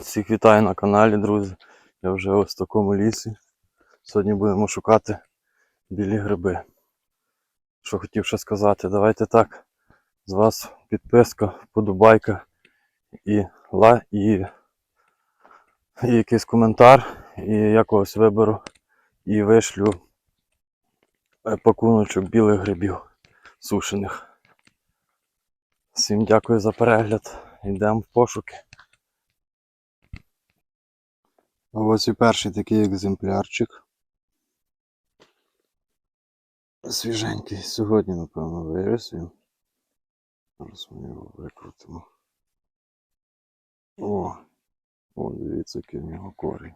Всіх вітаю на каналі, друзі. Я вже ось в такому лісі. Сьогодні будемо шукати білі гриби. Що хотів ще сказати, давайте так. З вас підписка, вподобайка і ла, і, і якийсь коментар. І я когось виберу і вишлю е, пакуночок білих грибів сушених. Всім дякую за перегляд. Йдемо в пошуки. Ось і перший такий екземплярчик. Свіженький. Сьогодні, напевно, виріс він. Зараз ми його викрутимо. О! О, дивіться, який в нього корінь.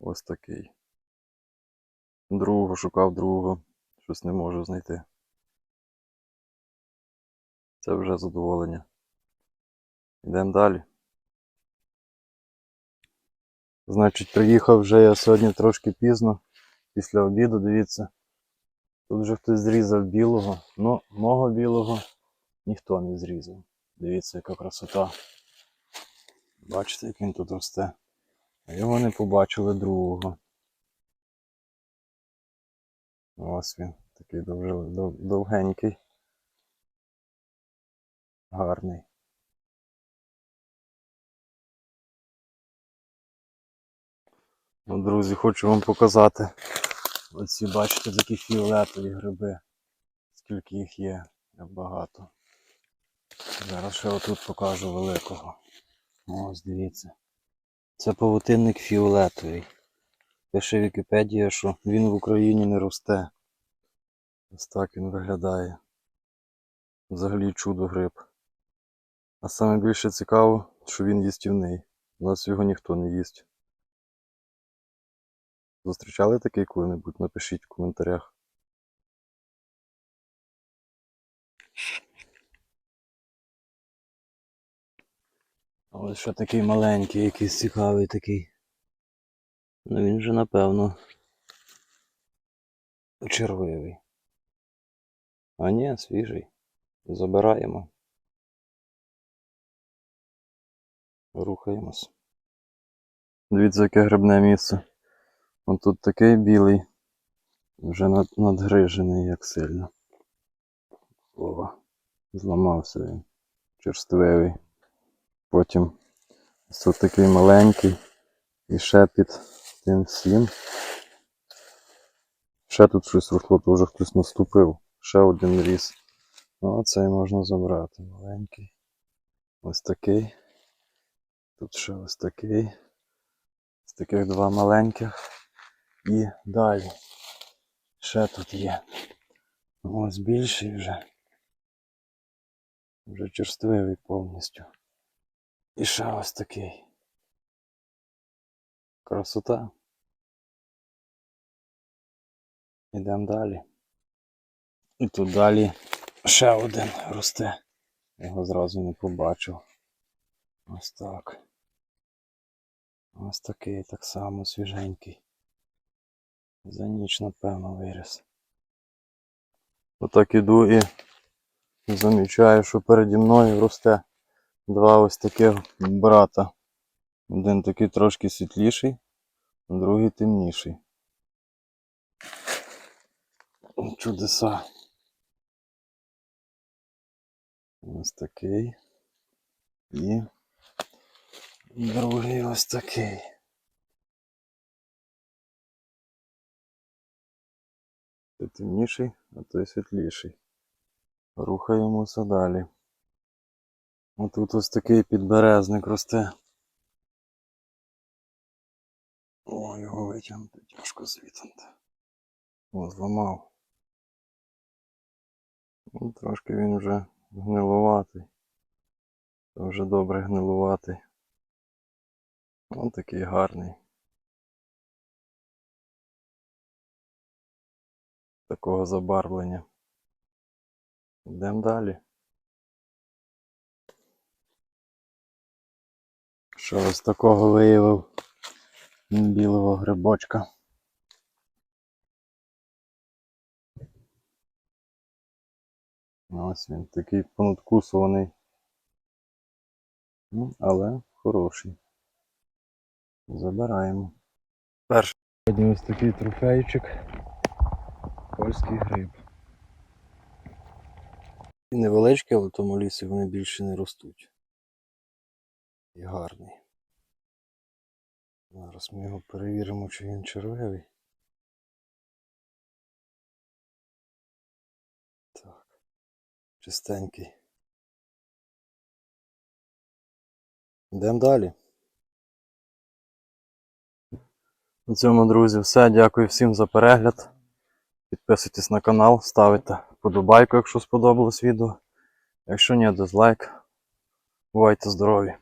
Ось такий. Другого шукав другого. Щось не можу знайти. Це вже задоволення. Йдемо далі. Значить, приїхав вже я сьогодні трошки пізно, після обіду, дивіться. Тут вже хтось зрізав білого, ну, мого білого ніхто не зрізав. Дивіться, яка красота. Бачите, як він тут росте. А його не побачили другого. Ось він, такий довжи- дов- довгенький. Гарний. Ну, друзі, хочу вам показати. Оці, бачите, такі фіолетові гриби. Скільки їх є, як багато. Зараз ще отут покажу великого. Ось дивіться. Це павутинник фіолетовий. Пише Вікіпедія, що він в Україні не росте. Ось так він виглядає. Взагалі чудо гриб. А саме більше цікаво, що він їстівний. У нас його ніхто не їсть. Зустрічали такий коли-небудь? Напишіть в коментарях. Ось ще такий маленький, якийсь цікавий такий. Ну він же напевно червивий. А ні, свіжий. Забираємо. Рухаємось. Дивіться, яке грибне місце. Ось тут такий білий, вже над, надгрижений як сильно. О, зламався він. Черствивий. Потім ось тут такий маленький. І ще під тим всім. Ще тут щось росло, то вже хтось наступив. Ще один ріс. Ну, цей можна забрати. Маленький. Ось такий. Тут ще ось такий. З таких два маленьких. І далі. Ще тут є. Ось більший вже. Вже черствивий повністю. І ще ось такий. Красота. Йдемо далі. І тут далі ще один росте. Його зразу не побачив. Ось так. Ось такий так само свіженький. За ніч, напевно, виріс. Отак іду і замічаю, що переді мною росте два ось таких брата. Один такий трошки світліший, другий темніший. Чудеса. Ось такий. І другий ось такий. Той темніший, а той світліший. Рухаємося далі. Отут ось такий підберезник росте. О, його витягнути тяжко звітнути. О, зламав. Ну, трошки він вже гнилуватий. Це вже добре гнилуватий. Ось такий гарний. Такого забарвлення. Йдемо далі. Що ось такого виявив білого грибочка. Ось він такий понадкусуваний. Ну, але хороший. Забираємо. Перший. Сьогодні ось такий трофейчик. Польський гриб. І невеличкі, але в тому лісі вони більше не ростуть. І гарний. Зараз ми його перевіримо, чи він червивий. Так. Чистенький. Йдемо далі. На цьому, друзі, все. Дякую всім за перегляд. Підписуйтесь на канал, ставите подобайку, якщо сподобалось відео. Якщо ні, дизлайк. Бувайте здорові!